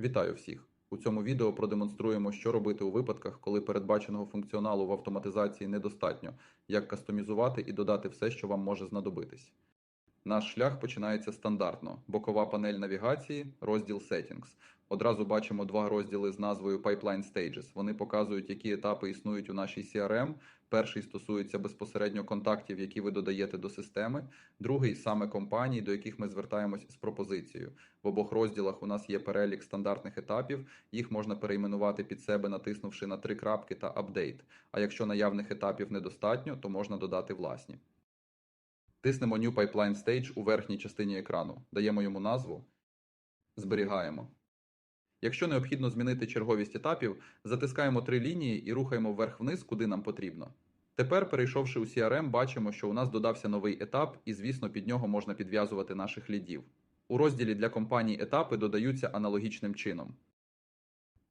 Вітаю всіх! У цьому відео продемонструємо, що робити у випадках, коли передбаченого функціоналу в автоматизації недостатньо, як кастомізувати і додати все, що вам може знадобитись. Наш шлях починається стандартно: бокова панель навігації, розділ Settings. Одразу бачимо два розділи з назвою Pipeline Stages. Вони показують, які етапи існують у нашій CRM. Перший стосується безпосередньо контактів, які ви додаєте до системи. Другий саме компаній, до яких ми звертаємось з пропозицією. В обох розділах у нас є перелік стандартних етапів. Їх можна перейменувати під себе, натиснувши на три крапки та Update. А якщо наявних етапів недостатньо, то можна додати власні. Тиснемо New Pipeline Stage у верхній частині екрану, даємо йому назву, зберігаємо. Якщо необхідно змінити черговість етапів, затискаємо три лінії і рухаємо вверх-вниз, куди нам потрібно. Тепер, перейшовши у CRM, бачимо, що у нас додався новий етап, і, звісно, під нього можна підв'язувати наших лідів. У розділі для компаній етапи додаються аналогічним чином.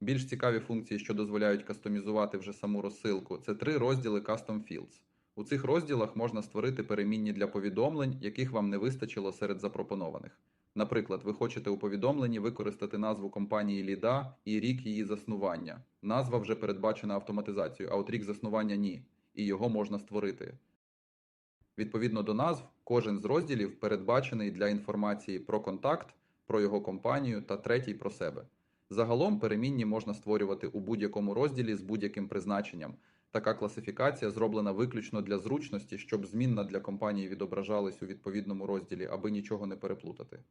Більш цікаві функції, що дозволяють кастомізувати вже саму розсилку, це три розділи Custom Fields. У цих розділах можна створити перемінні для повідомлень, яких вам не вистачило серед запропонованих. Наприклад, ви хочете у повідомленні використати назву компанії ліда і рік її заснування. Назва вже передбачена автоматизацією, а от рік заснування ні, і його можна створити. Відповідно до назв, кожен з розділів передбачений для інформації про контакт, про його компанію та третій про себе. Загалом перемінні можна створювати у будь-якому розділі з будь-яким призначенням. Така класифікація зроблена виключно для зручності, щоб змінна для компанії відображались у відповідному розділі, аби нічого не переплутати.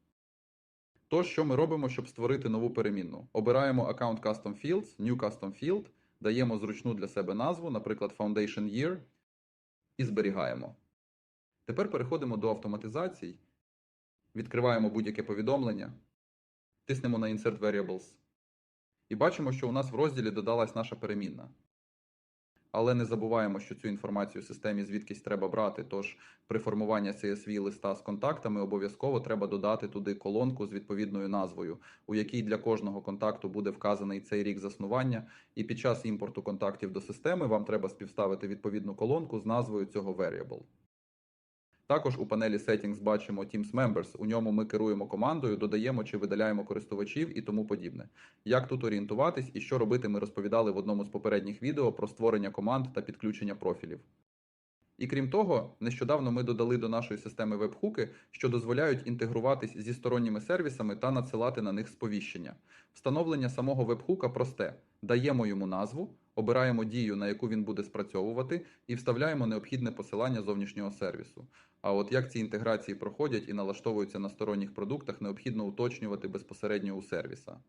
Тож, що ми робимо, щоб створити нову перемінну? Обираємо Account Custom Fields, New Custom Field, даємо зручну для себе назву, наприклад, Foundation Year, і зберігаємо. Тепер переходимо до автоматизацій, відкриваємо будь-яке повідомлення, тиснемо на Insert Variables і бачимо, що у нас в розділі додалась наша перемінна. Але не забуваємо, що цю інформацію в системі звідкись треба брати. Тож при формуванні CSV листа з контактами обов'язково треба додати туди колонку з відповідною назвою, у якій для кожного контакту буде вказаний цей рік заснування. І під час імпорту контактів до системи вам треба співставити відповідну колонку з назвою цього variable. Також у панелі Settings бачимо Teams Members. У ньому ми керуємо командою, додаємо чи видаляємо користувачів і тому подібне. Як тут орієнтуватись і що робити, ми розповідали в одному з попередніх відео про створення команд та підключення профілів. І крім того, нещодавно ми додали до нашої системи вебхуки, що дозволяють інтегруватись зі сторонніми сервісами та надсилати на них сповіщення. Встановлення самого вебхука просте: даємо йому назву, обираємо дію, на яку він буде спрацьовувати, і вставляємо необхідне посилання зовнішнього сервісу. А от як ці інтеграції проходять і налаштовуються на сторонніх продуктах, необхідно уточнювати безпосередньо у сервіса.